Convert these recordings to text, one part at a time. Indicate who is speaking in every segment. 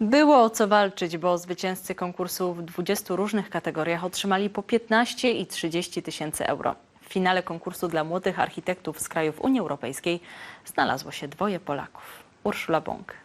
Speaker 1: Było o co walczyć, bo zwycięzcy konkursu w 20 różnych kategoriach otrzymali po 15 i 30 tysięcy euro. W finale konkursu dla młodych architektów z krajów Unii Europejskiej znalazło się dwoje Polaków. Urszula Bąk.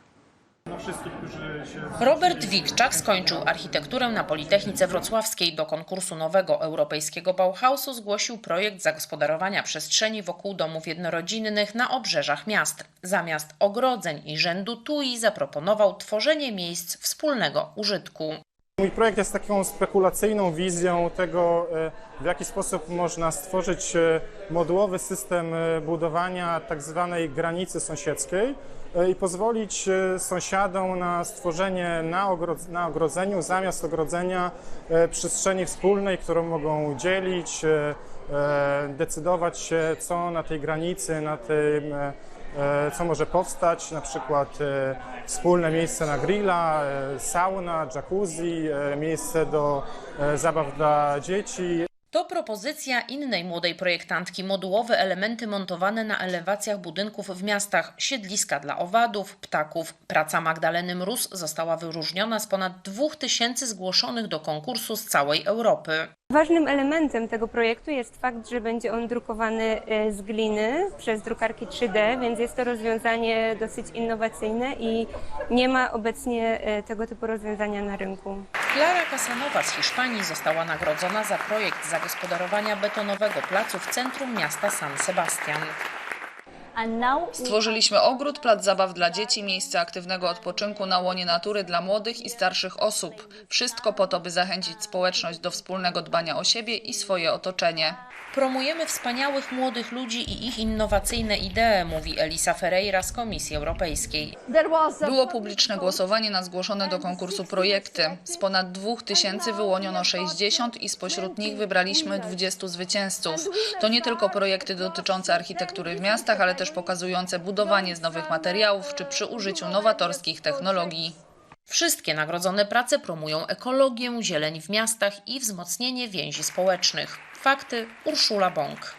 Speaker 2: Robert Witczak skończył architekturę na Politechnice Wrocławskiej. Do konkursu nowego europejskiego Bauhausu zgłosił projekt zagospodarowania przestrzeni wokół domów jednorodzinnych na obrzeżach miast. Zamiast ogrodzeń i rzędu tui zaproponował tworzenie miejsc wspólnego użytku.
Speaker 3: Mój projekt jest taką spekulacyjną wizją tego, e, w jaki sposób można stworzyć e, modułowy system e, budowania tak zwanej granicy sąsiedzkiej i pozwolić sąsiadom na stworzenie na, na ogrodzeniu, zamiast ogrodzenia, przestrzeni wspólnej, którą mogą dzielić, decydować się, co na tej granicy, na tym co może powstać, na przykład e, wspólne miejsce na grilla, e, sauna, jacuzzi, e, miejsce do e, zabaw dla dzieci.
Speaker 2: To propozycja innej młodej projektantki. Modułowe elementy montowane na elewacjach budynków w miastach, siedliska dla owadów, ptaków. Praca Magdaleny Mróz została wyróżniona z ponad 2000 zgłoszonych do konkursu z całej Europy.
Speaker 4: Ważnym elementem tego projektu jest fakt, że będzie on drukowany e, z gliny przez drukarki 3D, więc jest to rozwiązanie dosyć innowacyjne i nie ma obecnie e, tego typu rozwiązania na rynku.
Speaker 2: Klara Casanowa z Hiszpanii została nagrodzona za projekt zagospodarowania betonowego placu w centrum miasta San Sebastian.
Speaker 5: Stworzyliśmy ogród, plac zabaw dla dzieci, miejsce aktywnego odpoczynku na łonie natury dla młodych i starszych osób. Wszystko po to, by zachęcić społeczność do wspólnego dbania o siebie i swoje otoczenie.
Speaker 2: Promujemy wspaniałych młodych ludzi i ich innowacyjne idee, mówi Elisa Ferreira z Komisji Europejskiej.
Speaker 5: Było publiczne głosowanie na zgłoszone do konkursu projekty. Z ponad 2000 wyłoniono 60 i spośród nich wybraliśmy 20 zwycięzców. To nie tylko projekty dotyczące architektury w miastach, ale też pokazujące budowanie z nowych materiałów czy przy użyciu nowatorskich technologii.
Speaker 2: Wszystkie nagrodzone prace promują ekologię, zieleń w miastach i wzmocnienie więzi społecznych. Fakty Urszula Bąk.